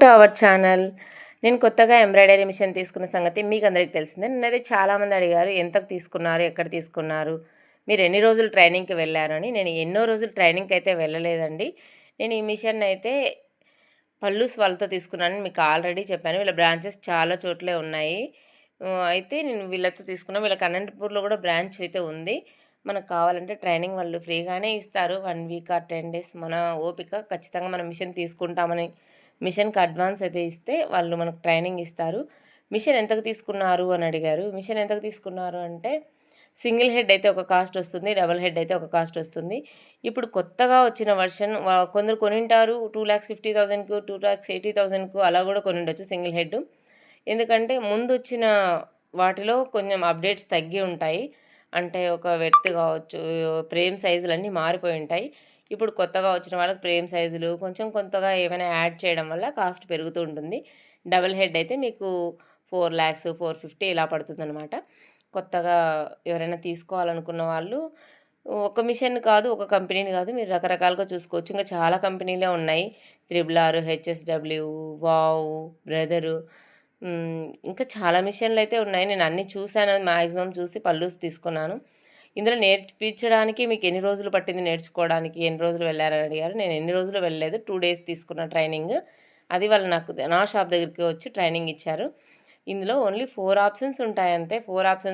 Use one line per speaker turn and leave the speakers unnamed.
To our channel. నేను కొత్తగా embroidery machine తీసుకున్న సంగతి మీకు అందరికీ తెలిసిందే. నిన్నైతే చాలామంది అడిగారు ఎంతకు తీసుకున్నారు ఎక్కడ తీసుకున్నారు? మీరు ఎన్ని రోజులు ట్రైనింగ్కి వెళ్ళారు? అని. నేను ఎన్నో రోజులు ట్రైనింగ్కి అయితే వెళ్ళలేదండి. నేను ఈ మిషన్ అయితే పల్లూస్ వాళ్ళతో తీసుకున్నాను మీకు ఆల్రెడీ చెప్పాను. వీళ్ళ బ్రాంచెస్ చాలా చోట్లే ఉన్నాయి. అయితే నేను వీళ్ళతో తీసుకున్నాను వీళ్ళకి అనంతపూర్లో కూడా బ్రాంచ్ అయితే ఉంది. మనకు కావాలంటే ట్రైనింగ్ వాళ్ళు ఫ్రీగానే ఇస్తారు. One week or ten days మన ఓపిక. ఖచ్చితంగా మనం మిషన్ తీసుకుంటామని మిషన్కి అడ్వాన్స్ అయితే ఇస్తే వాళ్ళు మనకు ట్రైనింగ్ ఇస్తారు. మిషన్ ఎంతకు తీసుకున్నారు అని అడిగారు. మిషన్ ఎంతకు తీసుకున్నారు అంటే సింగిల్ హెడ్ అయితే ఒక కాస్ట్ వస్తుంది డబుల్ హెడ్ అయితే ఒక కాస్ట్ వస్తుంది. ఇప్పుడు కొత్తగా వచ్చిన వర్షన్ కొందరు కొనింటారు టూ ల్యాక్స్ ఫిఫ్టీ థౌజండ్కు టూ ల్యాక్స్ ఎయిటీ థౌజండ్కు అలా కూడా కొని ఉండొచ్చు సింగిల్ హెడ్ ఎందుకంటే ముందు వచ్చిన వాటిలో కొంచెం అప్డేట్స్ తగ్గి ఉంటాయి. అంటే ఒక వ్యక్తి కావచ్చు ఫ్రేమ్ సైజులు అన్నీ మారిపోయి ఉంటాయి. ఇప్పుడు కొత్తగా వచ్చిన వాళ్ళకి ఫ్రేమ్ సైజులు కొంచెం కొంతగా ఏమైనా యాడ్ చేయడం వల్ల కాస్ట్ పెరుగుతూ ఉంటుంది. డబుల్ హెడ్ అయితే మీకు ఫోర్ ల్యాక్స్ ఫోర్ ఫిఫ్టీ ఇలా పడుతుందన్నమాట. కొత్తగా ఎవరైనా తీసుకోవాలనుకున్న వాళ్ళు ఒక మిషన్ కాదు ఒక కంపెనీని కాదు మీరు రకరకాలుగా చూసుకోవచ్చు. ఇంకా చాలా కంపెనీలే ఉన్నాయి. Triple R HSW wow brother ఇంకా చాలా మిషన్లు అయితే ఉన్నాయి. నేను అన్నీ చూశాను. మ్యాక్సిమం చూసి పల్లూస్ తీసుకున్నాను. ఇందులో నేర్పించడానికి మీకు ఎన్ని రోజులు పట్టింది నేర్చుకోవడానికి? ఎన్ని రోజులు వెళ్ళారని అడిగారు. నేను ఎన్ని రోజులు వెళ్ళలేదు. టూ డేస్ తీసుకున్న ట్రైనింగ్ అది వాళ్ళు నాకు నా షాప్ దగ్గరికి వచ్చి ట్రైనింగ్ ఇచ్చారు. ఇందులో only four options ఉంటాయంతే. Four options